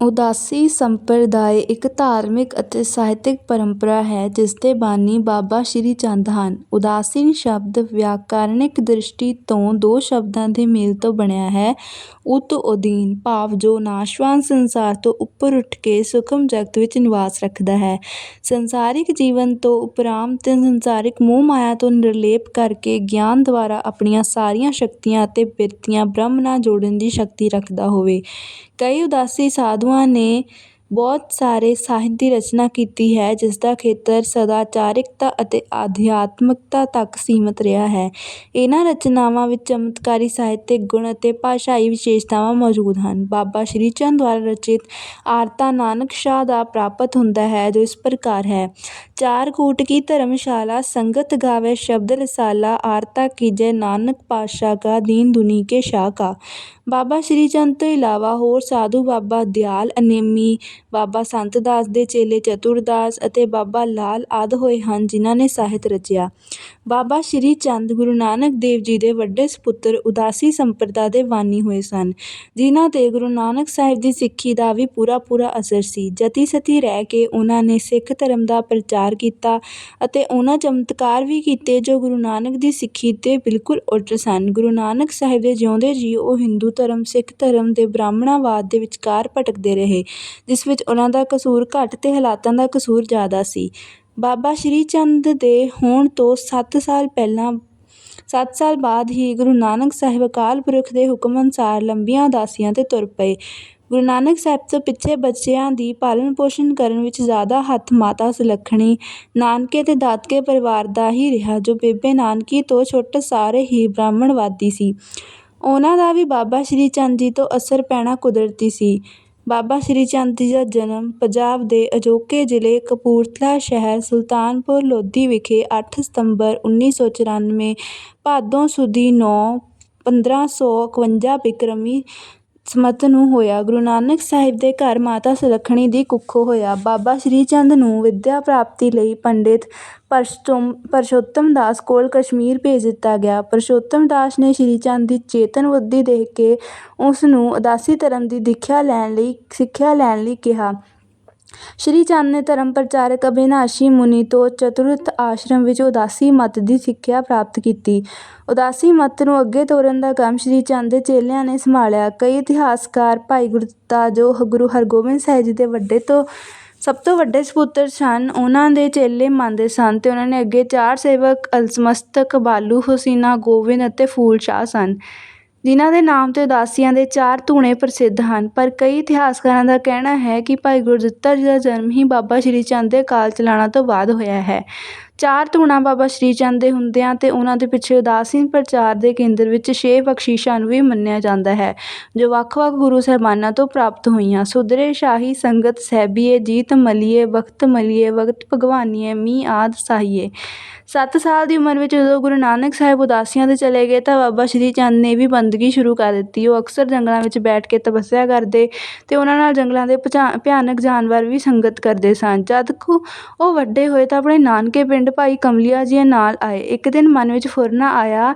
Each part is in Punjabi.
ਉਦਾਸੀ ਸੰਪਰਦਾਇ ਇੱਕ ਧਾਰਮਿਕ ਅਤੇ ਸਾਹਿਤਕ ਪਰੰਪਰਾ ਹੈ ਜਿਸਦੇ ਬਾਨੀ ਬਾਬਾ ਸ਼੍ਰੀ ਚੰਦ ਹਨ। ਉਦਾਸੀਨ ਸ਼ਬਦ ਵਿਆਕਰਨਿਕ ਦ੍ਰਿਸ਼ਟੀ ਤੋਂ ਦੋ ਸ਼ਬਦਾਂ ਦੇ ਮੇਲ ਤੋਂ ਬਣਿਆ ਹੈ। ਉਤ ਉਦੀਨ, ਭਾਵ ਜੋ ਨਾਸ਼ਵਾਨ ਸੰਸਾਰ ਤੋਂ ਉੱਪਰ ਉੱਠ ਕੇ ਸੂਖਮ ਜਗਤ ਵਿੱਚ ਨਿਵਾਸ ਰੱਖਦਾ ਹੈ। ਸੰਸਾਰਿਕ ਜੀਵਨ ਤੋਂ ਉਪਰਾਮ ਤੇ ਸੰਸਾਰਿਕ ਮੋਹ ਮਾਇਆ ਤੋਂ ਨਿਰਲੇਪ ਕਰਕੇ ਗਿਆਨ ਦੁਆਰਾ ਆਪਣੀਆਂ ਸਾਰੀਆਂ ਸ਼ਕਤੀਆਂ ਅਤੇ ਬਿਰਤੀਆਂ ਬ੍ਰਹਮ ਨਾਲ ਜੋੜਨ ਦੀ ਸ਼ਕਤੀ ਰੱਖਦਾ ਹੋਵੇ। ਕਈ ਉਦਾਸੀ ਸਾਧੂਆਂ ਨੇ ਬਹੁਤ ਸਾਰੇ ਸਾਹਿਤ ਦੀ ਰਚਨਾ ਕੀਤੀ ਹੈ ਜਿਸਦਾ ਖੇਤਰ ਸਦਾਚਾਰਿਕਤਾ ਅਤੇ ਅਧਿਆਤਮਕਤਾ ਤੱਕ ਸੀਮਤ ਰਿਹਾ ਹੈ। ਇਹਨਾਂ ਰਚਨਾਵਾਂ ਵਿੱਚ ਚਮਤਕਾਰੀ ਸਾਹਿਤਕ ਗੁਣ ਅਤੇ ਭਾਸ਼ਾਈ ਵਿਸ਼ੇਸ਼ਤਾਵਾਂ ਮੌਜੂਦ ਹਨ। ਬਾਬਾ ਸ਼੍ਰੀ ਚੰਦ ਦੁਆਰਾ ਰਚਿਤ ਆਰਤਾ ਨਾਨਕ ਸ਼ਾਹ ਦਾ ਪ੍ਰਾਪਤ ਹੁੰਦਾ ਹੈ, ਜੋ ਇਸ ਪ੍ਰਕਾਰ ਹੈ। ਚਾਰ ਕੂਟ ਕੀ ਧਰਮਸ਼ਾਲਾ, ਸੰਗਤ ਗਾਵੇ ਸ਼ਬਦ ਰਸਾਲਾ, ਆਰਤਾ ਕੀਜੈ ਨਾਨਕ ਪਾਤਸ਼ਾਹ ਕਾ, ਦੀਨ ਦੁਨੀ ਕੇ ਸ਼ਾਹ ਕਾ। ਬਾਬਾ ਸ਼੍ਰੀ ਚੰਦ ਤੋਂ ਇਲਾਵਾ ਹੋਰ ਸਾਧੂ ਬਾਬਾ ਦਿਆਲ, ਅਨੇਮੀ, ਬਾਬਾ ਸੰਤ ਦਾਸ ਦੇ ਚੇਲੇ ਚਤੁਰ ਦਾਸ ਅਤੇ ਬਾਬਾ ਲਾਲ ਆਦਿ ਹੋਏ ਹਨ, ਜਿਨ੍ਹਾਂ ਨੇ ਸਾਹਿਤ ਰਚਿਆ। ਬਾਬਾ ਸ਼੍ਰੀ ਚੰਦ ਗੁਰੂ ਨਾਨਕ ਦੇਵ ਜੀ ਦੇ ਵੱਡੇ ਸਪੁੱਤਰ ਉਦਾਸੀ ਸੰਪਰਦਾ ਦੇ ਬਾਨੀ ਹੋਏ ਸਨ, ਜਿਨ੍ਹਾਂ ਤੇ ਗੁਰੂ ਨਾਨਕ ਸਾਹਿਬ ਦੀ ਸਿੱਖੀ ਦਾ ਵੀ ਪੂਰਾ ਪੂਰਾ ਅਸਰ ਸੀ। ਜਤੀ ਸਤੀ ਰਹਿ ਕੇ ਉਹਨਾਂ ਨੇ ਸਿੱਖ ਧਰਮ ਦਾ ਪ੍ਰਚਾਰ ਕੀਤਾ ਅਤੇ ਉਹਨਾਂ ਚਮਤਕਾਰ ਵੀ ਕੀਤੇ ਜੋ ਗੁਰੂ ਨਾਨਕ ਦੀ ਸਿੱਖੀ ਦੇ ਬਿਲਕੁਲ ਉਲਟ ਸਨ। ਗੁਰੂ ਨਾਨਕ ਸਾਹਿਬ ਦੇ ਜਿਉਂਦੇ ਜੀ ਉਹ ਹਿੰਦੂ ਧਰਮ, ਸਿੱਖ ਧਰਮ ਦੇ ਬ੍ਰਾਹਮਣਵਾਦ ਦੇ ਵਿਚਕਾਰ ਭਟਕਦੇ ਰਹੇ, ਜਿਸ ਵਿੱਚ ਉਨ੍ਹਾਂ ਦਾ ਕਸੂਰ ਘੱਟ ਤੇ ਹਾਲਾਤਾਂ ਦਾ ਕਸੂਰ ਜ਼ਿਆਦਾ ਸੀ। ਬਾਬਾ ਸ਼੍ਰੀ ਚੰਦ ਦੇ ਹੋਣ ਤੋਂ ਸੱਤ ਸਾਲ ਪਹਿਲਾਂ, ਸੱਤ ਸਾਲ ਬਾਅਦ ਹੀ ਗੁਰੂ ਨਾਨਕ ਸਾਹਿਬ ਅਕਾਲ ਪੁਰਖ ਦੇ ਹੁਕਮ ਅਨੁਸਾਰ ਲੰਬੀਆਂ ਉਦਾਸੀਆਂ ਤੇ ਤੁਰ ਪਏ। ਗੁਰੂ ਨਾਨਕ ਸਾਹਿਬ ਤੋਂ ਪਿੱਛੇ ਬੱਚਿਆਂ ਦੀ ਪਾਲਣ ਪੋਸ਼ਣ ਕਰਨ ਵਿੱਚ ਜ਼ਿਆਦਾ ਹੱਥ ਮਾਤਾ ਸੁਲੱਖਣੀ, ਨਾਨਕੇ ਤੇ ਦਾਦਕੇ ਪਰਿਵਾਰ ਦਾ ਹੀ ਰਿਹਾ, ਜੋ ਬੇਬੇ ਨਾਨਕੀ ਤੋਂ ਛੁੱਟ ਸਾਰੇ ਹੀ ਬ੍ਰਾਹਮਣਵਾਦੀ ਸੀ। ਉਹਨਾਂ ਦਾ ਵੀ ਬਾਬਾ ਸ਼੍ਰੀ ਚੰਦ ਜੀ ਤੋਂ ਅਸਰ ਪੈਣਾ ਕੁਦਰਤੀ ਸੀ। ਬਾਬਾ ਸ਼੍ਰੀ ਚੰਦ ਜੀ ਦਾ ਜਨਮ ਪੰਜਾਬ ਦੇ ਅਜੋਕੇ ਜ਼ਿਲ੍ਹੇ ਕਪੂਰਥਲਾ ਸ਼ਹਿਰ ਸੁਲਤਾਨਪੁਰ ਲੋਧੀ ਵਿਖੇ ਅੱਠ ਸਤੰਬਰ ਉੱਨੀ ਸੌ ਚੁਰਾਨਵੇਂ ਭਾਦੋਂ ਸੁਦੀ ਨੌਂ ਪੰਦਰਾਂ ਸੌ ਇਕਵੰਜਾ ਬਿਕਰਮੀ ਸੰਮਤ ਨੂੰ ਹੋਇਆ। ਗੁਰੂ ਨਾਨਕ ਸਾਹਿਬ ਦੇ ਘਰ ਮਾਤਾ ਸੁਲੱਖਣੀ ਦੀ ਕੁੱਖੋਂ ਹੋਇਆ। ਬਾਬਾ ਸ਼੍ਰੀ ਚੰਦ ਨੂੰ ਵਿੱਦਿਆ ਪ੍ਰਾਪਤੀ ਲਈ ਪੰਡਿਤ ਪਰਸ਼ੋਤਮ ਦਾਸ ਕੋਲ ਕਸ਼ਮੀਰ ਭੇਜ ਦਿੱਤਾ ਗਿਆ। ਪਰਸ਼ੋਤਮ ਦਾਸ ਨੇ ਸ਼੍ਰੀ ਚੰਦ ਦੀ ਚੇਤਨ ਬੁੱਧੀ ਦੇਖ ਕੇ ਉਸ ਨੂੰ ਉਦਾਸੀ ਧਰਮ ਦੀ ਸਿੱਖਿਆ ਲੈਣ ਲਈ ਕਿਹਾ। ਸ਼੍ਰੀ ਚੰਦ ਨੇ ਧਰਮ ਪ੍ਰਚਾਰਕ ਅਬਿਨਾਸ਼ੀ ਮੁਨੀ ਤੋਂ ਚਤੁਰਥ ਆਸ਼ਰਮ ਵਿੱਚ ਉਦਾਸੀ ਮੱਤ ਦੀ ਸਿੱਖਿਆ ਪ੍ਰਾਪਤ ਕੀਤੀ। ਉਦਾਸੀ ਮੱਤ ਨੂੰ ਅੱਗੇ ਤੋਰਨ ਦਾ ਕੰਮ ਸ਼੍ਰੀ ਚੰਦ ਦੇ ਚੇਲਿਆਂ ਨੇ ਸੰਭਾਲਿਆ। ਕਈ ਇਤਿਹਾਸਕਾਰ ਭਾਈ ਗੁਰਦਿੱਤਾ ਜੋ ਗੁਰੂ ਹਰਗੋਬਿੰਦ ਸਾਹਿਬ ਜੀ ਦੇ ਵੱਡੇ ਸਭ ਤੋਂ ਵੱਡੇ ਸਪੁੱਤਰ ਸਨ ਉਹਨਾਂ ਦੇ ਚੇਲੇ ਮੰਨਦੇ ਸਨ ਤੇ ਉਹਨਾਂ ਦੇ ਅੱਗੇ ਚਾਰ ਸੇਵਕ ਅਲਮਸਤਕ ਬਾਲੂ, ਹੁਸੀਨਾ, ਗੋਬਿੰਦ ਅਤੇ ਫੂਲ ਸ਼ਾਹ ਸਨ ਜਿਨ੍ਹਾਂ ਦੇ ਨਾਮ ਤੇ ਉਦਾਸੀਆਂ ਦੇ ਚਾਰ ਧੂਣੇ ਪ੍ਰਸਿੱਧ ਹਨ। ਪਰ ਕਈ ਇਤਿਹਾਸਕਾਰਾਂ ਦਾ ਕਹਿਣਾ ਹੈ ਕਿ ਭਾਈ ਗੁਰਦਿੱਤਾ ਜੀ ਦਾ ਜਨਮ ਹੀ ਬਾਬਾ ਸ਼੍ਰੀ ਚੰਦ ਦੇ ਅਕਾਲ ਚਲਾਣਾ ਤੋਂ ਬਾਅਦ ਹੋਇਆ ਹੈ। ਚਾਰ ਧੂਣਾ ਬਾਬਾ ਸ਼੍ਰੀ ਚੰਦ ਦੇ ਹੁੰਦਿਆਂ ਅਤੇ ਉਹਨਾਂ ਦੇ ਪਿੱਛੇ ਉਦਾਸੀ ਪ੍ਰਚਾਰ ਦੇ ਕੇਂਦਰ ਵਿੱਚ ਛੇ ਬਖ਼ਸ਼ਿਸ਼ਾਂ ਨੂੰ ਵੀ ਮੰਨਿਆ ਜਾਂਦਾ ਹੈ, ਜੋ ਵੱਖ ਵੱਖ ਗੁਰੂ ਸਾਹਿਬਾਨਾਂ ਤੋਂ ਪ੍ਰਾਪਤ ਹੋਈਆਂ ਸੁਧਰੇ ਸ਼ਾਹੀ ਸੰਗਤ ਸਹਿਬੀਏ, ਜੀਤ ਮਲੀਏ ਬਖ਼ਤ ਮਲੀਏ, ਵਕਤ ਭਗਵਾਨੀਏ, ਮੀਂਹ ਆਦਿ ਸਾਹੀਏ। ਸੱਤ ਸਾਲ ਦੀ ਉਮਰ ਵਿੱਚ ਜਦੋਂ ਗੁਰੂ ਨਾਨਕ ਸਾਹਿਬ ਉਦਾਸੀਆਂ ਤੇ ਚਲੇ ਗਏ ਤਾਂ ਬਾਬਾ ਸ਼੍ਰੀ ਚੰਦ ਨੇ ਵੀ ਬੰਦਗੀ ਸ਼ੁਰੂ ਕਰ ਦਿੱਤੀ। ਉਹ ਅਕਸਰ ਜੰਗਲਾਂ ਵਿੱਚ ਬੈਠ ਕੇ ਤਪੱਸਿਆ ਕਰਦੇ ਅਤੇ ਉਹਨਾਂ ਨਾਲ ਜੰਗਲਾਂ ਦੇ ਭਿਆਨਕ ਜਾਨਵਰ ਵੀ ਸੰਗਤ ਕਰਦੇ ਸਨ। ਜਦ ਕੁ ਉਹ ਵੱਡੇ ਹੋਏ ਤਾਂ ਆਪਣੇ ਨਾਨਕੇ ਪਿੰਡ ਭਾਈ ਕਮਲੀਆ ਜੀ ਨਾਲ ਆਏ। ਇੱਕ ਦਿਨ ਮਨ ਵਿੱਚ ਫੁਰਨਾ ਆਇਆ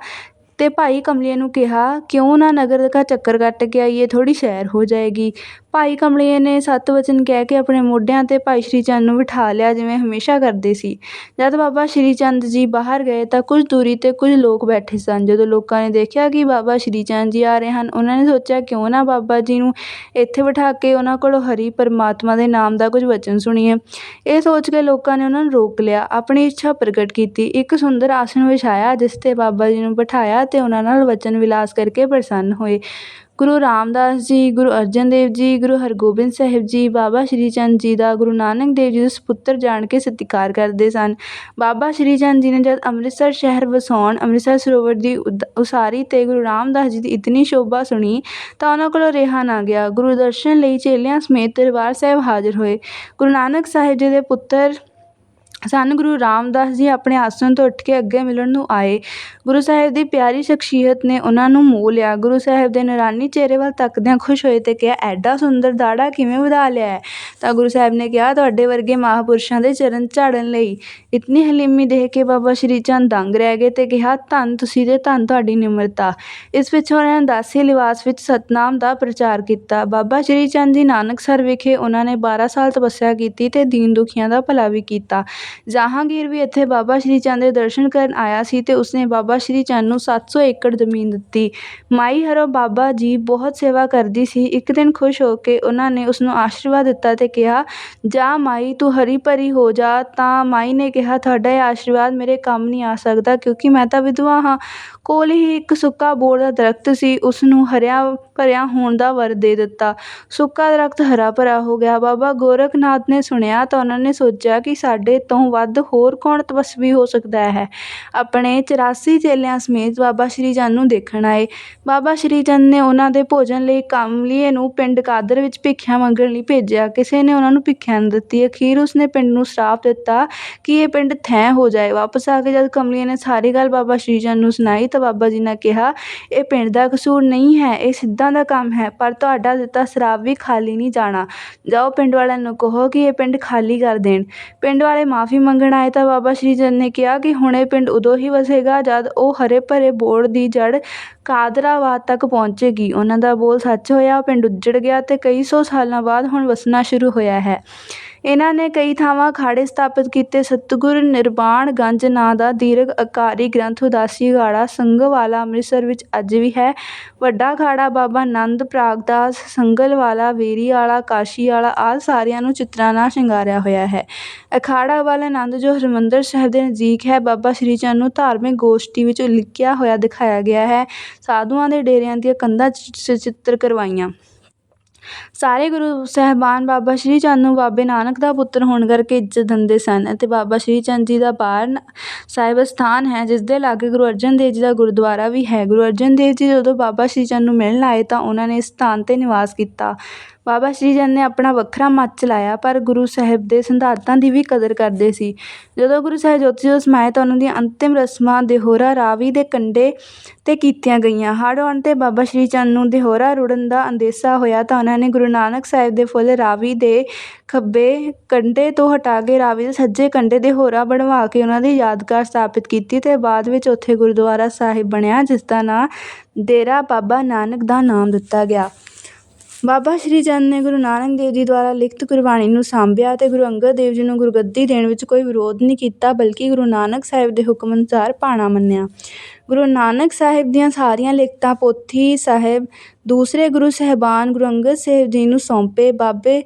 ਤੇ ਭਾਈ ਕਮਲੀਏ ਨੂੰ ਕਿਹਾ, ਕਿਉਂ ਨਾ ਨਗਰ ਦਾ ਚੱਕਰ ਕੱਟ ਕੇ ਆਈਏ, ਥੋੜ੍ਹੀ ਸੈਰ ਹੋ ਜਾਏਗੀ। ਭਾਈ ਕਮਲੀਏ ਨੇ ਸਤ ਵਚਨ ਕਹਿ ਕੇ ਆਪਣੇ ਮੋਢਿਆਂ ਤੇ ਭਾਈ ਸ਼੍ਰੀ ਚੰਦ ਨੂੰ ਬਿਠਾ ਲਿਆ ਜਿਵੇਂ ਹਮੇਸ਼ਾ ਕਰਦੇ ਸੀ। ਜਦ ਬਾਬਾ ਸ਼੍ਰੀ ਚੰਦ ਜੀ ਬਾਹਰ ਗਏ ਤਾਂ ਕੁਝ ਦੂਰੀ ਤੇ ਕੁਝ ਲੋਕ ਬੈਠੇ ਸਨ। ਜਦੋਂ ਲੋਕਾਂ ਨੇ ਦੇਖਿਆ ਕਿ ਬਾਬਾ ਸ਼੍ਰੀ ਚੰਦ ਜੀ ਆ ਰਹੇ ਹਨ, ਉਹਨਾਂ ਨੇ ਸੋਚਿਆ, ਕਿਉਂ ਨਾ ਬਾਬਾ ਜੀ ਨੂੰ ਇੱਥੇ ਬਿਠਾ ਕੇ ਉਹਨਾਂ ਕੋਲੋਂ ਹਰੀ ਪਰਮਾਤਮਾ ਦੇ ਨਾਮ ਦਾ ਕੁਝ ਵਚਨ ਸੁਣੀਏ। ਇਹ ਸੋਚ ਕੇ ਲੋਕਾਂ ਨੇ ਉਹਨਾਂ ਨੂੰ ਰੋਕ ਲਿਆ ਆਪਣੀ ਇੱਛਾ ਪ੍ਰਗਟ ਕੀਤੀ ਇੱਕ ਸੁੰਦਰ ਆਸਣ ਵਿਛਾਇਆ, ਜਿਸ ਤੇ ਬਾਬਾ ਜੀ ਨੂੰ ਬਿਠਾਇਆ ਅਤੇ ਉਹਨਾਂ ਨਾਲ ਵਚਨ ਵਿਲਾਸ ਕਰਕੇ ਪ੍ਰਸੰਨ ਹੋਏ। ਗੁਰੂ ਰਾਮਦਾਸ ਜੀ, ਗੁਰੂ ਅਰਜਨ ਦੇਵ ਜੀ, ਗੁਰੂ ਹਰਗੋਬਿੰਦ ਸਾਹਿਬ ਜੀ, ਬਾਬਾ ਸ਼੍ਰੀ ਚੰਦ ਜੀ ਦਾ ਗੁਰੂ ਨਾਨਕ ਦੇਵ ਜੀ ਦੇ ਸਪੁੱਤਰ ਜਾਣ ਕੇ ਸਤਿਕਾਰ ਕਰਦੇ ਸਨ। ਬਾਬਾ ਸ਼੍ਰੀ ਚੰਦ ਜੀ ਨੇ ਜਦ ਅੰਮ੍ਰਿਤਸਰ ਸ਼ਹਿਰ ਵਸਾਉਣ, ਅੰਮ੍ਰਿਤਸਰ ਸਰੋਵਰ ਦੀ ਉਸਾਰੀ ਤੇ ਗੁਰੂ ਰਾਮਦਾਸ ਜੀ ਦੀ ਇਤਨੀ ਸ਼ੋਭਾ ਸੁਣੀ ਤਾਂ ਉਹਨਾਂ ਕੋਲੋਂ ਰਿਹਾ ਨਾ ਗਿਆ। ਗੁਰੂ ਦਰਸ਼ਨ ਲਈ ਚੇਲਿਆਂ ਸਮੇਤ ਦਰਬਾਰ ਸਾਹਿਬ ਹਾਜ਼ਰ ਹੋਏ। ਗੁਰੂ ਨਾਨਕ ਸਾਹਿਬ ਜੀ ਦੇ ਪੁੱਤਰ ਸਨ। ਗੁਰੂ ਰਾਮਦਾਸ ਜੀ ਆਪਣੇ ਆਸਣ ਤੋਂ ਉੱਠ ਕੇ ਅੱਗੇ ਮਿਲਣ ਨੂੰ ਆਏ। ਗੁਰੂ ਸਾਹਿਬ ਦੀ ਪਿਆਰੀ ਸ਼ਖਸੀਅਤ ਨੇ ਉਹਨਾਂ ਨੂੰ ਮੋਹ ਲਿਆ। ਗੁਰੂ ਸਾਹਿਬ ਦੇ ਨੂਰਾਨੀ ਚਿਹਰੇ ਵੱਲ ਤੱਕਦਿਆਂ ਖੁਸ਼ ਹੋਏ ਅਤੇ ਕਿਹਾ, ਐਡਾ ਸੁੰਦਰ ਦਾੜਾ ਕਿਵੇਂ ਵਧਾ ਲਿਆ ਹੈ? ਤਾਂ ਗੁਰੂ ਸਾਹਿਬ ਨੇ ਕਿਹਾ, ਤੁਹਾਡੇ ਵਰਗੇ ਮਹਾਂਪੁਰਸ਼ਾਂ ਦੇ ਚਰਨ ਝਾੜਨ ਲਈ ਇਤਨੀ ਹਲੀਮੀ ਦੇਖ ਕੇ ਬਾਬਾ ਸ਼੍ਰੀ ਚੰਦ ਦੰਗ ਰਹਿ ਗਏ ਅਤੇ ਕਿਹਾ, ਧੰਨ ਤੁਸੀਂ ਤੇ ਧੰਨ ਤੁਹਾਡੀ ਨਿਮਰਤਾ। ਇਸ ਪਿੱਛੋਂ ਉਹਨਾਂ ਨੇ ਦਾਸੀ ਲਿਬਾਸ ਵਿੱਚ ਸਤਨਾਮ ਦਾ ਪ੍ਰਚਾਰ ਕੀਤਾ। ਬਾਬਾ ਸ਼੍ਰੀ ਚੰਦ ਜੀ ਨਾਨਕਸਰ ਵਿਖੇ ਉਹਨਾਂ ਨੇ 12 ਸਾਲ ਤਪੱਸਿਆ ਕੀਤੀ ਅਤੇ ਦੀਨ ਦੁਖੀਆਂ ਦਾ ਭਲਾ ਵੀ ਕੀਤਾ। ਜਹਾਂਗੀਰ ਵੀ ਇੱਥੇ ਬਾਬਾ ਸ਼੍ਰੀ ਚੰਦ ਦੇ ਦਰਸ਼ਨ ਕਰਨ ਆਇਆ ਸੀ ਤੇ ਉਸਨੇ ਬਾਬਾ ਸ਼੍ਰੀ ਚੰਦ ਨੂੰ ਸੱਤ ਸੌ ਏਕੜ ਜ਼ਮੀਨ ਦਿੱਤੀ। ਮਾਈ ਹਰੋ ਬਾਬਾ ਜੀ ਬਹੁਤ ਸੇਵਾ ਕਰਦੀ ਸੀ। ਇੱਕ ਦਿਨ ਖੁਸ਼ ਹੋ ਕੇ ਉਹਨਾਂ ਨੇ ਉਸਨੂੰ ਆਸ਼ੀਰਵਾਦ ਦਿੱਤਾ ਤੇ ਕਿਹਾ, ਜਾ ਮਾਈ, ਤੂੰ ਹਰੀ ਭਰੀ ਹੋ ਜਾ। ਤਾਂ ਮਾਈ ਨੇ ਕਿਹਾ, ਤੁਹਾਡਾ ਇਹ ਆਸ਼ੀਰਵਾਦ ਮੇਰੇ ਕੰਮ ਨਹੀਂ ਆ ਸਕਦਾ ਕਿਉਂਕਿ ਮੈਂ ਤਾਂ ਵਿਧਵਾ ਹਾਂ। ਕੋਲ ਹੀ ਇੱਕ ਸੁੱਕਾ ਬੋੜ ਦਾ ਦਰਖਤ ਸੀ। ਉਸ ਨੂੰ ਹਰਿਆ ਭਰਿਆ ਹੋਣ ਦਾ ਵਰ ਦੇ ਦਿੱਤਾ। ਸੁੱਕਾ ਦਰਖਤ ਹਰਾ ਭਰਾ ਹੋ ਗਿਆ। ਬਾਬਾ ਗੋਰਖਨਾਥ ਨੇ ਸੁਣਿਆ ਤਾਂ ਉਹਨਾਂ ਨੇ ਸੋਚਿਆ ਕਿ ਸਾਡੇ ਤੋਂ ਵੱਧ ਹੋਰ ਕੌਣ ਤਪਸਵੀ ਹੋ ਸਕਦਾ ਹੈ? ਆਪਣੇ 84 ਚੇਲਿਆਂ ਸਮੇਤ ਬਾਬਾ ਸ਼੍ਰੀ ਚੰਦ ਨੂੰ ਦੇਖਣ ਆਏ। ਬਾਬਾ ਸ਼੍ਰੀ ਚੰਦ ਨੇ ਉਹਨਾਂ ਦੇ ਭੋਜਨ ਲਈ ਕਮਲੀਏ ਨੂੰ ਪਿੰਡ ਕਾਦਰ ਵਿੱਚ ਭਿੱਖਿਆ ਮੰਗਣ ਲਈ ਭੇਜਿਆ। ਕਿਸੇ ਨੇ ਉਹਨਾਂ ਨੂੰ ਭਿੱਖਿਆ ਨਹੀਂ ਦਿੱਤੀ। ਅਖੀਰ ਉਸਨੇ ਪਿੰਡ ਨੂੰ ਸ਼ਰਾਪ ਦਿੱਤਾ ਕਿ ਇਹ ਪਿੰਡ ਥੈਂ ਹੋ ਜਾਏ। ਵਾਪਸ ਆ ਕੇ ਜਦ ਕਮਲੀਏ ਨੇ ਸਾਰੀ ਗੱਲ ਬਾਬਾ ਸ਼੍ਰੀ ਚੰਦ ਨੂੰ ਸੁਣਾਈ ਤਾਂ ਬਾਬਾ ਜੀ ਨੇ ਕਿਹਾ, ਇਹ ਪਿੰਡ ਦਾ ਕਸੂਰ ਨਹੀਂ ਹੈ, ਇਹ ਸਿੱਧਾਂ ਦਾ ਕੰਮ ਹੈ, ਪਰ ਤੁਹਾਡਾ ਦਿੱਤਾ ਸ਼ਰਾਪ ਵੀ ਖਾਲੀ ਨਹੀਂ ਜਾਣਾ। ਜਾਓ ਪਿੰਡ ਵਾਲਿਆਂ ਨੂੰ ਕਹੋ ਕਿ ਇਹ ਪਿੰਡ ਖਾਲੀ ਕਰ ਦੇਣ। ਪਿੰਡ ਵਾਲੇ ਮਾਫੀ ਮੰਗਣ ਆਏ ਤਾਂ ਬਾਬਾ ਸ਼੍ਰੀ ਚੰਦ ਨੇ ਕਿਹਾ ਕਿ ਹੁਣ ਇਹ ਪਿੰਡ ਉਦੋਂ ਹੀ ਵਸੇਗਾ ਜਦ ਉਹ ਹਰੇ ਭਰੇ ਬੋੜ ਦੀ ਜੜ ਕਾਦਰਾਬਾਦ ਤੱਕ ਪਹੁੰਚੇਗੀ। ਉਹਨਾਂ ਦਾ ਬੋਲ ਸੱਚ ਹੋਇਆ, ਪਿੰਡ ਉੱਜੜ ਗਿਆ ਤੇ ਕਈ ਸੌ ਸਾਲਾਂ ਬਾਅਦ ਹੁਣ ਵਸਣਾ ਸ਼ੁਰੂ ਹੋਇਆ ਹੈ। ਇਹਨਾਂ ਨੇ ਕਈ ਥਾਵਾਂ ਅਖਾੜੇ ਸਥਾਪਿਤ ਕੀਤੇ। ਸਤਿਗੁਰ ਨਿਰਵਾਣ ਗੰਜ ਨਾਂ ਦਾ ਦੀਰਘ ਅਕਾਰੀ ਗ੍ਰੰਥ, ਉਦਾਸੀ ਅਖਾੜਾ ਸੰਘਵਾਲਾ ਅੰਮ੍ਰਿਤਸਰ ਵਿੱਚ ਅੱਜ ਵੀ ਹੈ। ਵੱਡਾ ਅਖਾੜਾ ਬਾਬਾ ਨੰਦ ਪ੍ਰਾਗਦਾਸ ਸੰਗਲਵਾਲਾ ਵੇਰੀ ਵਾਲਾ ਕਾਸ਼ੀ ਵਾਲਾ ਆਦਿ ਸਾਰਿਆਂ ਨੂੰ ਚਿੱਤਰਾਂ ਨਾਲ ਸ਼ਿੰਗਾਰਿਆ ਹੋਇਆ ਹੈ। ਅਖਾੜਾ ਵਾਲਾ ਨੰਦ ਜੋ ਹਰਿਮੰਦਰ ਸਾਹਿਬ ਦੇ ਨਜ਼ਦੀਕ ਹੈ। ਬਾਬਾ ਸ਼੍ਰੀ ਚੰਦ ਨੂੰ ਧਾਰਮਿਕ ਗੋਸ਼ਟੀ ਵਿੱਚ ਲਿਖਿਆ ਹੋਇਆ ਦਿਖਾਇਆ ਗਿਆ ਹੈ। ਸਾਧੂਆਂ ਦੇ ਡੇਰਿਆਂ ਦੀਆਂ ਕੰਧਾਂ ਚਿੱਤਰ ਕਰਵਾਈਆਂ। ਸਾਰੇ ਗੁਰੂ ਸਾਹਿਬਾਨ ਬਾਬਾ ਸ਼੍ਰੀ ਚੰਦ ਨੂੰ ਬਾਬੇ ਨਾਨਕ ਦਾ ਪੁੱਤਰ ਹੋਣ ਕਰਕੇ ਇੱਜ਼ਤ ਦਿੰਦੇ ਸਨ ਅਤੇ ਬਾਬਾ ਸ਼੍ਰੀ ਚੰਦ ਜੀ ਦਾ ਬਾਰ ਸਾਹਿਬ ਅਸਥਾਨ ਹੈ, ਜਿਸ ਦੇ ਲਾਗੇ ਗੁਰੂ ਅਰਜਨ ਦੇਵ ਜੀ ਦਾ ਗੁਰਦੁਆਰਾ ਵੀ ਹੈ। ਗੁਰੂ ਅਰਜਨ ਦੇਵ ਜੀ ਜਦੋਂ ਬਾਬਾ ਸ਼੍ਰੀ ਚੰਦ ਨੂੰ ਮਿਲਣ ਆਏ ਤਾਂ ਉਹਨਾਂ ਨੇ ਇਸ ਸਥਾਨ 'ਤੇ ਨਿਵਾਸ ਕੀਤਾ। ਬਾਬਾ ਸ਼੍ਰੀ ਚੰਦ ਨੇ ਆਪਣਾ ਵੱਖਰਾ ਮੱਤ ਚਲਾਇਆ, ਪਰ ਗੁਰੂ ਸਾਹਿਬ ਦੇ ਸਿਧਾਂਤਾਂ ਦੀ ਵੀ ਕਦਰ ਕਰਦੇ ਸੀ। ਜਦੋਂ ਗੁਰੂ ਸਾਹਿਬ ਜੋਤੀ ਜੋਤ ਸਮਾਏ ਤਾਂ ਉਹਨਾਂ ਦੀਆਂ ਅੰਤਿਮ ਰਸਮਾਂ ਦੇਹੋਰਾ ਰਾਵੀ ਦੇ ਕੰਢੇ 'ਤੇ ਕੀਤੀਆਂ ਗਈਆਂ। ਹੜ੍ਹ ਆਉਣ 'ਤੇ ਬਾਬਾ ਸ਼੍ਰੀ ਚੰਦ ਨੂੰ ਦੇਹੋਰਾ ਰੁੜਨ ਦਾ ਅੰਦੇਸ਼ਾ ਹੋਇਆ ਤਾਂ ਉਹਨਾਂ ਨੇ ਗੁਰੂ ਨਾਨਕ ਸਾਹਿਬ ਦੇ ਫੁੱਲ ਰਾਵੀ ਦੇ ਖੱਬੇ ਕੰਢੇ ਤੋਂ ਹਟਾ ਕੇ ਰਾਵੀ ਦੇ ਸੱਜੇ ਕੰਢੇ ਦੇਹੋਰਾ ਬਣਵਾ ਕੇ ਉਹਨਾਂ ਦੀ ਯਾਦਗਾਰ ਸਥਾਪਿਤ ਕੀਤੀ ਅਤੇ ਬਾਅਦ ਵਿੱਚ ਉੱਥੇ ਗੁਰਦੁਆਰਾ ਸਾਹਿਬ ਬਣਿਆ, ਜਿਸ ਦਾ ਨਾਂ ਡੇਰਾ ਬਾਬਾ ਨਾਨਕ ਦਾ ਨਾਮ ਦਿੱਤਾ ਗਿਆ। ਬਾਬਾ ਸ਼੍ਰੀ ਚੰਦ ਨੇ ਗੁਰੂ ਨਾਨਕ ਦੇਵ ਜੀ ਦੁਆਰਾ ਲਿਖਤ ਗੁਰਬਾਣੀ ਨੂੰ ਸਾਂਭਿਆ ਅਤੇ ਗੁਰੂ ਅੰਗਦ ਦੇਵ ਜੀ ਨੂੰ ਗੁਰਗੱਦੀ ਦੇਣ ਵਿੱਚ ਕੋਈ ਵਿਰੋਧ ਨਹੀਂ ਕੀਤਾ, ਬਲਕਿ ਗੁਰੂ ਨਾਨਕ ਸਾਹਿਬ ਦੇ ਹੁਕਮ ਅਨੁਸਾਰ ਭਾਣਾ ਮੰਨਿਆ। ਗੁਰੂ ਨਾਨਕ ਸਾਹਿਬ ਦੀਆਂ ਸਾਰੀਆਂ ਲਿਖਤਾਂ ਪੋਥੀ ਸਾਹਿਬ, ਦੂਸਰੇ ਗੁਰੂ ਸਾਹਿਬਾਨ ਗੁਰੂ ਅੰਗਦ ਸਾਹਿਬ ਜੀ ਨੂੰ ਸੌਂਪੇ, ਬਾਬੇ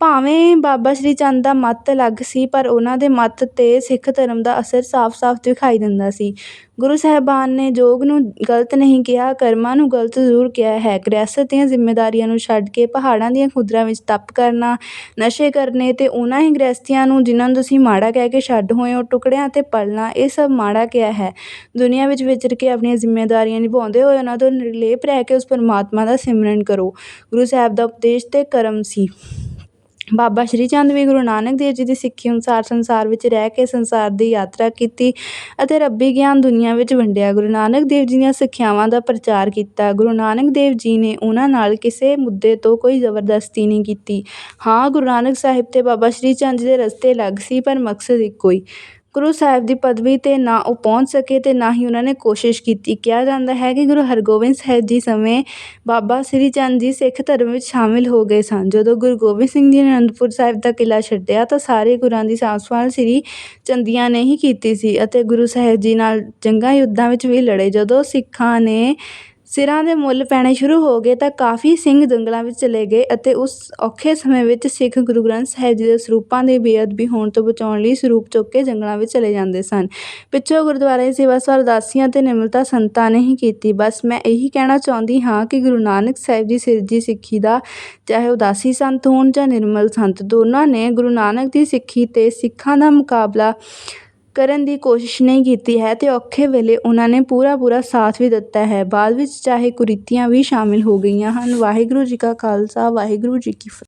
ਭਾਵੇਂ ਬਾਬਾ ਸ਼੍ਰੀ ਚੰਦ ਦਾ ਮੱਤ ਅਲੱਗ ਸੀ, ਪਰ ਉਹਨਾਂ ਦੇ ਮੱਤ 'ਤੇ ਸਿੱਖ ਧਰਮ ਦਾ ਅਸਰ ਸਾਫ਼-ਸਾਫ਼ ਦਿਖਾਈ ਦਿੰਦਾ ਸੀ। ਗੁਰੂ ਸਾਹਿਬਾਨ ਨੇ ਯੋਗ ਨੂੰ ਗਲਤ ਨਹੀਂ ਕਿਹਾ, ਕਰਮਾਂ ਨੂੰ ਗਲਤ ਜ਼ਰੂਰ ਕਿਹਾ ਹੈ। ਗ੍ਰਹਿਸਤ ਦੀਆਂ ਜ਼ਿੰਮੇਦਾਰੀਆਂ ਨੂੰ ਛੱਡ ਕੇ ਪਹਾੜਾਂ ਦੀਆਂ ਖੁੱਦਰਾਂ ਵਿੱਚ ਤਪ ਕਰਨਾ, ਨਸ਼ੇ ਕਰਨੇ ਅਤੇ ਉਹਨਾਂ ਹੀ ਗ੍ਰਹਿਸਥੀਆਂ ਨੂੰ ਜਿਨ੍ਹਾਂ ਨੂੰ ਤੁਸੀਂ ਮਾੜਾ ਕਹਿ ਕੇ ਛੱਡ ਹੋਏ ਹੋ, ਟੁਕੜਿਆਂ 'ਤੇ ਪਲਣਾ, ਇਹ ਸਭ ਮਾੜਾ ਕਿਹਾ ਹੈ। ਦੁਨੀਆ ਵਿੱਚ ਵਿਚਰ ਕੇ ਆਪਣੀਆਂ ਜ਼ਿੰਮੇਵਾਰੀਆਂ ਨਿਭਾਉਂਦੇ ਹੋਏ ਉਹਨਾਂ ਤੋਂ ਨਿਰਲੇਪ ਰਹਿ ਕੇ ਉਸ ਪਰਮਾਤਮਾ ਦਾ ਸਿਮਰਨ ਕਰੋ। ਗੁਰੂ ਸਾਹਿਬ ਦਾ ਉਪਦੇਸ਼ ਅਤੇ ਕਰਮ ਸੀ। ਬਾਬਾ ਸ਼੍ਰੀ ਚੰਦ ਵੀ ਗੁਰੂ ਨਾਨਕ ਦੇਵ ਜੀ ਦੀ ਸਿੱਖੀ ਅਨੁਸਾਰ ਸੰਸਾਰ ਵਿੱਚ ਰਹਿ ਕੇ ਸੰਸਾਰ ਦੀ ਯਾਤਰਾ ਕੀਤੀ ਅਤੇ ਰੱਬੀ ਗਿਆਨ ਦੁਨੀਆ ਵਿੱਚ ਵੰਡਿਆ। ਗੁਰੂ ਨਾਨਕ ਦੇਵ ਜੀ ਦੀਆਂ ਸਿੱਖਿਆਵਾਂ ਦਾ ਪ੍ਰਚਾਰ ਕੀਤਾ। ਗੁਰੂ ਨਾਨਕ ਦੇਵ ਜੀ ਨੇ ਉਹਨਾਂ ਨਾਲ ਕਿਸੇ ਮੁੱਦੇ ਤੋਂ ਕੋਈ ਜ਼ਬਰਦਸਤੀ ਨਹੀਂ ਕੀਤੀ। ਹਾਂ, ਗੁਰੂ ਨਾਨਕ ਸਾਹਿਬ ਅਤੇ ਬਾਬਾ ਸ਼੍ਰੀ ਚੰਦ ਜੀ ਦੇ ਰਸਤੇ ਅਲੱਗ ਸੀ, ਪਰ ਮਕਸਦ ਇੱਕੋ ਹੀ। ਗੁਰੂ ਸਾਹਿਬ ਦੀ ਪਦਵੀ 'ਤੇ ਨਾ ਉਹ ਪਹੁੰਚ ਸਕੇ ਅਤੇ ਨਾ ਹੀ ਉਹਨਾਂ ਨੇ ਕੋਸ਼ਿਸ਼ ਕੀਤੀ। ਕਿਹਾ ਜਾਂਦਾ ਹੈ ਕਿ ਗੁਰੂ ਹਰਗੋਬਿੰਦ ਸਾਹਿਬ ਜੀ ਸਮੇਂ ਬਾਬਾ ਸ੍ਰੀ ਚੰਦ ਜੀ ਸਿੱਖ ਧਰਮ ਵਿੱਚ ਸ਼ਾਮਿਲ ਹੋ ਗਏ ਸਨ। ਜਦੋਂ ਗੁਰੂ ਗੋਬਿੰਦ ਸਿੰਘ ਜੀ ਨੇ ਅਨੰਦਪੁਰ ਸਾਹਿਬ ਦਾ ਕਿਲ੍ਹਾ ਛੱਡਿਆ ਤਾਂ ਸਾਰੇ ਗੁਰਾਂ ਦੀ ਸਾਂਭ ਸੰਭਾਲ ਸ੍ਰੀ ਚੰਦੀਆਂ ਨੇ ਹੀ ਕੀਤੀ ਸੀ ਅਤੇ ਗੁਰੂ ਸਾਹਿਬ ਜੀ ਨਾਲ ਜੰਗਾਂ ਯੁੱਧਾਂ ਵਿੱਚ ਵੀ ਲੜੇ। ਜਦੋਂ ਸਿੱਖਾਂ ਨੇ ਸਿਰਾਂ ਦੇ ਮੁੱਲ ਪੈਣੇ ਸ਼ੁਰੂ ਹੋ ਗਏ ਤਾਂ ਕਾਫੀ ਸਿੰਘ ਜੰਗਲਾਂ ਵਿੱਚ ਚਲੇ ਗਏ ਅਤੇ ਉਸ ਔਖੇ ਸਮੇਂ ਵਿੱਚ ਸਿੱਖ ਗੁਰੂ ਗ੍ਰੰਥ ਸਾਹਿਬ ਜੀ ਦੇ ਸਰੂਪਾਂ ਦੀ ਬੇਅਦਬੀ ਹੋਣ ਤੋਂ ਬਚਾਉਣ ਲਈ ਸਰੂਪ ਚੁੱਕ ਕੇ ਜੰਗਲਾਂ ਵਿੱਚ ਚਲੇ ਜਾਂਦੇ ਸਨ। ਪਿੱਛੋਂ ਗੁਰਦੁਆਰੇ ਸੇਵਾ ਸਵਾਰ ਉਦਾਸੀਆਂ ਅਤੇ ਨਿਮਰਤਾ ਸੰਤਾਂ ਨੇ ਹੀ ਕੀਤੀ। ਬਸ ਮੈਂ ਇਹੀ ਕਹਿਣਾ ਚਾਹੁੰਦੀ ਹਾਂ ਕਿ ਗੁਰੂ ਨਾਨਕ ਸਾਹਿਬ ਜੀ ਸਿਰਜੀ ਸਿੱਖੀ ਦਾ, ਚਾਹੇ ਉਦਾਸੀ ਸੰਤ ਹੋਣ ਜਾਂ ਨਿਰਮਲ ਸੰਤ, ਦੋਨਾਂ ਨੇ ਗੁਰੂ ਨਾਨਕ ਦੀ ਸਿੱਖੀ ਤੇ ਸਿੱਖਾਂ ਦਾ ਮੁਕਾਬਲਾ ਕਰਨ ਦੀ ਕੋਸ਼ਿਸ਼ ਨਹੀਂ ਕੀਤੀ ਹੈ ਅਤੇ ਔਖੇ ਵੇਲੇ ਉਹਨਾਂ ਨੇ ਪੂਰਾ ਪੂਰਾ ਸਾਥ ਵੀ ਦਿੱਤਾ ਹੈ। ਬਾਅਦ ਵਿੱਚ ਚਾਹੇ ਕੁਰੀਤੀਆਂ ਵੀ ਸ਼ਾਮਿਲ ਹੋ ਗਈਆਂ ਹਨ। ਵਾਹਿਗੁਰੂ ਜੀ ਕਾ ਖਾਲਸਾ, ਵਾਹਿਗੁਰੂ ਜੀ ਕੀ ਫਤਿਹ।